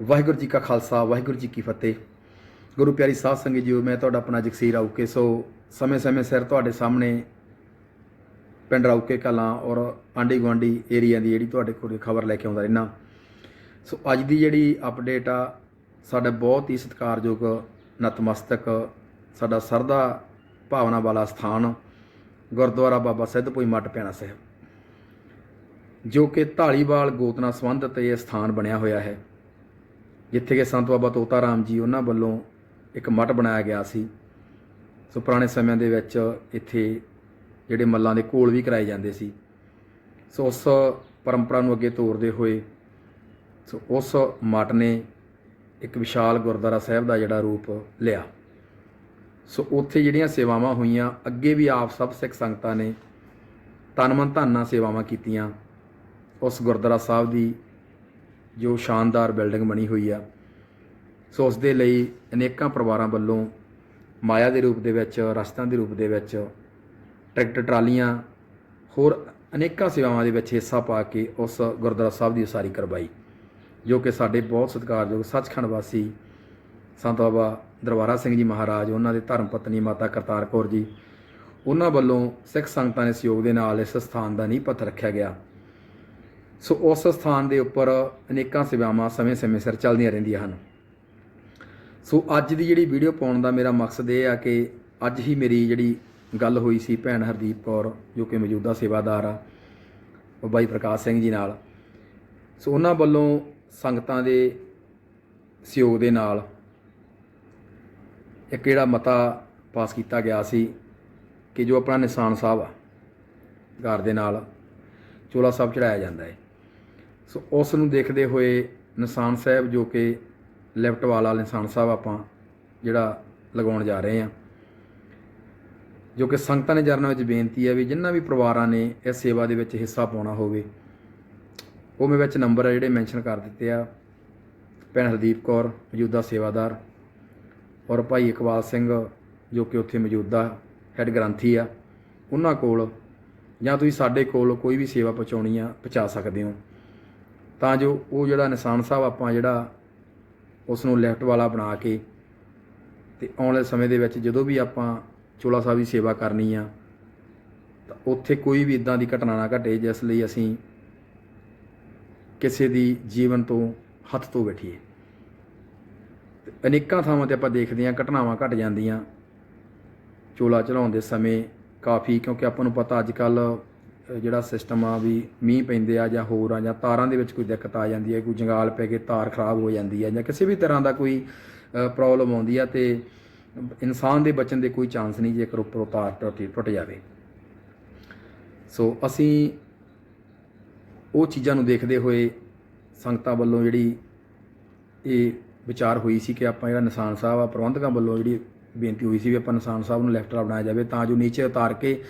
ਵਾਹਿਗੁਰੂ ਜੀ ਕਾ ਖਾਲਸਾ, ਵਾਹਿਗੁਰੂ ਜੀ ਕੀ ਫਤਿਹ। ਗੁਰੂ ਪਿਆਰੀ ਸਾਧ ਸੰਗਤ ਜੀਓ, ਮੈਂ ਤੁਹਾਡਾ ਆਪਣਾ ਜਗਸੀਰ ਆਉਕੇ, ਸੋ ਸਮੇਂ-ਸਮੇਂ ਸਿਰ ਤੁਹਾਡੇ ਸਾਹਮਣੇ ਪਿੰਡ ਰਾਉਕੇ ਕਲਾਂ ਔਰ ਆਂਢੀ ਗੁਆਂਢੀ ਏਰੀਆ ਦੀ ਜਿਹੜੀ ਤੁਹਾਡੇ ਕੋਲ ਖਬਰ ਲੈ ਕੇ ਆਉਂਦਾ ਰਹਿਣਾ ਸੋ ਅੱਜ ਦੀ ਜਿਹੜੀ ਅਪਡੇਟ ਆ, ਸਾਡਾ ਬਹੁਤ ਹੀ ਸਤਿਕਾਰਯੋਗ, ਨਤਮਸਤਕ, ਸਾਡਾ ਸਰਦਾ ਭਾਵਨਾ ਵਾਲਾ ਸਥਾਨ ਗੁਰਦੁਆਰਾ ਬਾਬਾ ਸਿੱਧ ਸਿੱਧਪੁਈ ਮੱਠ ਪੈਣਾ ਸਾਹਿਬ, ਜੋ ਕਿ ਢਾਲੀਵਾਲ ਗੋਤਨਾ ਨਾਲ ਸੰਬੰਧਿਤ ਇਹ ਸਥਾਨ ਬਣਿਆ ਹੋਇਆ ਹੈ। ਜਿੱਥੇ ਕਿ ਸੰਤ ਬਾਬਾ ਤੋਤਾ ਰਾਮ ਜੀ ਉਹਨਾਂ ਵੱਲੋਂ ਇੱਕ ਮਠ ਬਣਾਇਆ ਗਿਆ ਸੀ। ਸੋ ਪੁਰਾਣੇ ਸਮਿਆਂ ਦੇ ਵਿੱਚ ਇੱਥੇ ਜਿਹੜੇ ਮੱਲਾਂ ਦੇ ਕੋਲ ਵੀ ਕਰਾਏ ਜਾਂਦੇ ਸੀ। ਸੋ ਉਸ ਪਰੰਪਰਾ ਨੂੰ ਅੱਗੇ ਤੋਰਦੇ ਹੋਏ ਸੋ ਉਸ ਮੱਠ ਨੇ ਇੱਕ ਵਿਸ਼ਾਲ ਗੁਰਦੁਆਰਾ ਸਾਹਿਬ ਦਾ ਜਿਹੜਾ ਰੂਪ ਲਿਆ। ਸੋ ਉੱਥੇ ਜਿਹੜੀਆਂ ਸੇਵਾਵਾਂ ਹੋਈਆਂ, ਅੱਗੇ ਵੀ ਆਪ ਸਭ ਸਿੱਖ ਸੰਗਤਾਂ ਨੇ ਤਨ ਮਨ ਧਨ ਨਾਲ ਸੇਵਾਵਾਂ ਕੀਤੀਆਂ। ਉਸ ਗੁਰਦੁਆਰਾ ਸਾਹਿਬ ਦੀ ਜੋ ਸ਼ਾਨਦਾਰ ਬਿਲਡਿੰਗ ਬਣੀ ਹੋਈ ਆ। ਸੋ ਉਸ ਦੇ ਲਈ ਅਨੇਕਾਂ ਪਰਿਵਾਰਾਂ ਵੱਲੋਂ ਮਾਇਆ ਦੇ ਰੂਪ ਦੇ ਵਿੱਚ ਰਸਤਾਂ ਦੇ ਰੂਪ ਦੇ ਵਿੱਚ, ਟਰੈਕਟਰ, ਟਰਾਲੀਆਂ, ਹੋਰ ਅਨੇਕਾਂ ਸੇਵਾਵਾਂ ਦੇ ਵਿੱਚ ਹਿੱਸਾ ਪਾ ਕੇ ਉਸ ਗੁਰਦੁਆਰਾ ਸਾਹਿਬ ਦੀ ਉਸਾਰੀ ਕਰਵਾਈ, ਜੋ ਕਿ ਸਾਡੇ ਬਹੁਤ ਸਤਿਕਾਰਯੋਗ ਸੱਚਖੰਡ ਵਾਸੀ ਸੰਤ ਬਾਬਾ ਦਰਬਾਰਾ ਸਿੰਘ ਜੀ ਮਹਾਰਾਜ, ਉਹਨਾਂ ਦੇ ਧਰਮ ਪਤਨੀ ਮਾਤਾ ਕਰਤਾਰ ਕੌਰ ਜੀ, ਉਹਨਾਂ ਵੱਲੋਂ ਸਿੱਖ ਸੰਗਤਾਂ ਦੇ ਸਹਿਯੋਗ ਦੇ ਨਾਲ ਇਸ ਸਥਾਨ ਦਾ ਨੀਂਹ ਪੱਥਰ ਰੱਖਿਆ ਗਿਆ। ਸੋ ਉਸ ਸਥਾਨ ਦੇ ਉੱਪਰ ਅਨੇਕਾਂ ਸੇਵਾਵਾਂ ਸਮੇਂ-ਸਮੇਂ ਸਿਰ ਚੱਲਦੀਆਂ ਰਹਿੰਦੀਆਂ ਹਨ। ਸੋ ਅੱਜ ਦੀ ਜਿਹੜੀ ਵੀਡੀਓ ਪਾਉਣ ਦਾ ਮੇਰਾ ਮਕਸਦ ਇਹ ਆ ਕਿ ਅੱਜ ਹੀ ਮੇਰੀ ਜਿਹੜੀ ਗੱਲ ਹੋਈ ਸੀ ਭੈਣ ਹਰਦੀਪ ਕੌਰ, ਜੋ ਕਿ ਮੌਜੂਦਾ ਸੇਵਾਦਾਰ ਆ, ਉਹ ਬਾਈ ਪ੍ਰਕਾਸ਼ ਸਿੰਘ ਜੀ ਨਾਲ। ਸੋ ਉਹਨਾਂ ਵੱਲੋਂ ਸੰਗਤਾਂ ਦੇ ਸਹਿਯੋਗ ਦੇ ਨਾਲ ਇੱਕ ਜਿਹੜਾ ਮਤਾ ਪਾਸ ਕੀਤਾ ਗਿਆ ਸੀ ਕਿ ਜੋ ਆਪਣਾ ਨਿਸ਼ਾਨ ਸਾਹਿਬ ਆ, ਘਰ ਦੇ ਨਾਲ ਚੋਲਾ ਸਾਹਿਬ ਚੜਾਇਆ ਜਾਂਦਾ ਹੈ। ਸੋ ਉਸ ਨੂੰ ਦੇਖਦੇ ਹੋਏ ਨਿਸ਼ਾਨ ਸਾਹਿਬ ਜੋ ਕਿ ਲੈਫਟ ਵਾਲਾ ਨਿਸ਼ਾਨ ਸਾਹਿਬ ਆਪਾਂ ਜਿਹੜਾ ਲਗਾਉਣ ਜਾ ਰਹੇ ਹਾਂ, ਜੋ ਕਿ ਸੰਗਤਾਂ ਨੇ ਜਰਨਾਂ ਵਿੱਚ ਬੇਨਤੀ ਹੈ ਵੀ ਜਿਨ੍ਹਾਂ ਵੀ ਪਰਿਵਾਰਾਂ ਨੇ ਇਸ ਸੇਵਾ ਦੇ ਵਿੱਚ ਹਿੱਸਾ ਪਾਉਣਾ ਹੋਵੇ, ਉਹ ਮੈਂ ਵਿੱਚ ਨੰਬਰ ਆ ਜਿਹੜੇ ਮੈਂਸ਼ਨ ਕਰ ਦਿੱਤੇ ਆ। ਭੈਣ ਹਰਦੀਪ ਕੌਰ, ਮੌਜੂਦਾ ਸੇਵਾਦਾਰ, ਔਰ ਭਾਈ ਇਕਬਾਲ ਸਿੰਘ ਜੋ ਕਿ ਉੱਥੇ ਮੌਜੂਦਾ ਹੈੱਡ ਗ੍ਰੰਥੀ ਆ, ਉਹਨਾਂ ਕੋਲ ਜਾਂ ਤੁਸੀਂ ਸਾਡੇ ਕੋਲ ਕੋਈ ਵੀ ਸੇਵਾ ਪਹੁੰਚਾਉਣੀ ਆ, ਪਹੁੰਚਾ ਸਕਦੇ ਹੋ। ਤਾਂ ਜੋ ਉਹ ਜਿਹੜਾ ਨਿਸ਼ਾਨ ਸਾਹਿਬ ਆਪਾਂ ਜਿਹੜਾ ਉਸ ਨੂੰ ਲੈਫਟ ਵਾਲਾ ਬਣਾ ਕੇ ਤੇ ਆਉਣ ਵਾਲੇ ਸਮੇਂ ਦੇ ਵਿੱਚ ਜਦੋਂ ਵੀ ਆਪਾਂ ਚੋਲਾ ਸਾਹਿਬ ਦੀ ਸੇਵਾ ਕਰਨੀ ਆ, ਤਾਂ ਉੱਥੇ ਕੋਈ ਵੀ ਇਦਾਂ ਦੀ ਘਟਨਾ ਨਾ ਘਟੇ ਜਿਸ ਲਈ ਅਸੀਂ ਕਿਸੇ ਦੀ ਜੀਵਨ ਤੋਂ ਹੱਥ ਤੋਂ ਬੈਠੀਏ। ਤੇ ਅਨੇਕਾਂ ਥਾਵਾਂ ਤੇ ਆਪਾਂ ਦੇਖਦੇ ਹਾਂ ਘਟਨਾਵਾਂ ਘਟ ਜਾਂਦੀਆਂ। ਚੋਲਾ ਚਲਾਉਣ ਦੇ ਸਮੇਂ ਕਾਫੀ, ਕਿਉਂਕਿ ਆਪਾਂ ਨੂੰ ਪਤਾ ਅੱਜ ਕੱਲ੍ਹ ਜਿਹੜਾ ਸਿਸਟਮ ਆ ਵੀ ਮੀਂਹ ਪੈਂਦੇ ਆ ਜਾਂ ਹੋਰ ਆ ਜਾਂ ਤਾਰਾਂ ਦੇ ਵਿੱਚ ਕੋਈ ਦਿੱਕਤ ਆ ਜਾਂਦੀ ਹੈ, ਕੋਈ ਜੰਗਾਲ ਪੈ ਕੇ ਤਾਰ ਖਰਾਬ ਹੋ ਜਾਂਦੀ ਹੈ ਜਾਂ ਕਿਸੇ ਵੀ ਤਰ੍ਹਾਂ ਦਾ ਕੋਈ ਪ੍ਰੋਬਲਮ ਆਉਂਦੀ ਆ ਤੇ ਇਨਸਾਨ ਦੇ ਬਚਣ ਦੇ ਕੋਈ ਚਾਂਸ ਨਹੀਂ ਜੇਕਰ ਉੱਪਰੋਂ ਤਾਰ ਟੁੱਟ ਟੁੱਟ ਜਾਵੇ। ਸੋ ਅਸੀਂ ਉਹ ਚੀਜ਼ਾਂ ਨੂੰ ਦੇਖਦੇ ਹੋਏ ਸੰਗਤਾਂ ਵੱਲੋਂ ਜਿਹੜੀ ਇਹ ਵਿਚਾਰ ਹੋਈ ਸੀ ਕਿ ਆਪਾਂ ਜਿਹੜਾ ਨਿਸ਼ਾਨ ਸਾਹਿਬ ਆ ਪ੍ਰਬੰਧਕਾਂ ਵੱਲੋਂ ਜਿਹੜੀ ਬੇਨਤੀ ਹੋਈ ਸੀ ਵੀ ਆਪਾਂ ਨਿਸ਼ਾਨ ਸਾਹਿਬ ਨੂੰ ਲੈਫਟ ਬਣਾਇਆ ਜਾਵੇ ਤਾਂ ਜੋ ਨੀਚੇ ਉਤਾਰ ਕੇ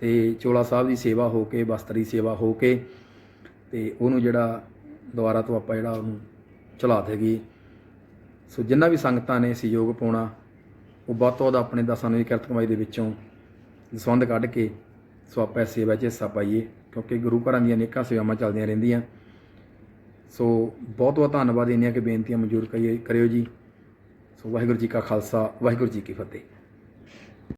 ਤੇ ਚੋਲਾ ਸਾਹਿਬ ਦੀ ਸੇਵਾ ਹੋ ਕੇ, ਬਸਤਰ ਦੀ ਸੇਵਾ ਹੋ ਕੇ ਤੇ ਉਹਨੂੰ ਜਿਹੜਾ ਦੁਬਾਰਾ ਤੋਂ ਆਪਾਂ ਜਿਹੜਾ ਉਹਨੂੰ ਚਲਾ ਦੇਗੀ। ਸੋ ਜਿੰਨਾ ਵੀ ਸੰਗਤਾਂ ਨੇ ਸਹਿਯੋਗ ਪਾਉਣਾ, ਉਹ ਵੱਧ ਤੋਂ ਵੱਧ ਆਪਣੇ ਦਸਾਂ ਨੂੰ ਕਿਰਤ ਕਮਾਈ ਦੇ ਵਿੱਚੋਂ ਸੰਬੰਧ ਕੱਢ ਕੇ ਸੋ ਆਪਾਂ ਇਸ ਸੇਵਾ 'ਚ ਹਿੱਸਾ ਪਾਈਏ, ਕਿਉਂਕਿ ਗੁਰੂ ਘਰਾਂ ਦੀਆਂ ਅਨੇਕਾਂ ਸੇਵਾਵਾਂ ਚੱਲਦੀਆਂ ਰਹਿੰਦੀਆਂ। ਸੋ ਬਹੁਤ ਬਹੁਤ ਧੰਨਵਾਦ, ਇੰਨੀਆਂ ਕਿ ਬੇਨਤੀਆਂ ਮਨਜ਼ੂਰ ਕਰੀਏ ਕਰਿਓ ਜੀ। ਸੋ ਵਾਹਿਗੁਰੂ ਜੀ ਕਾ ਖਾਲਸਾ, ਵਾਹਿਗੁਰੂ ਜੀ ਕੀ ਫਤਿਹ।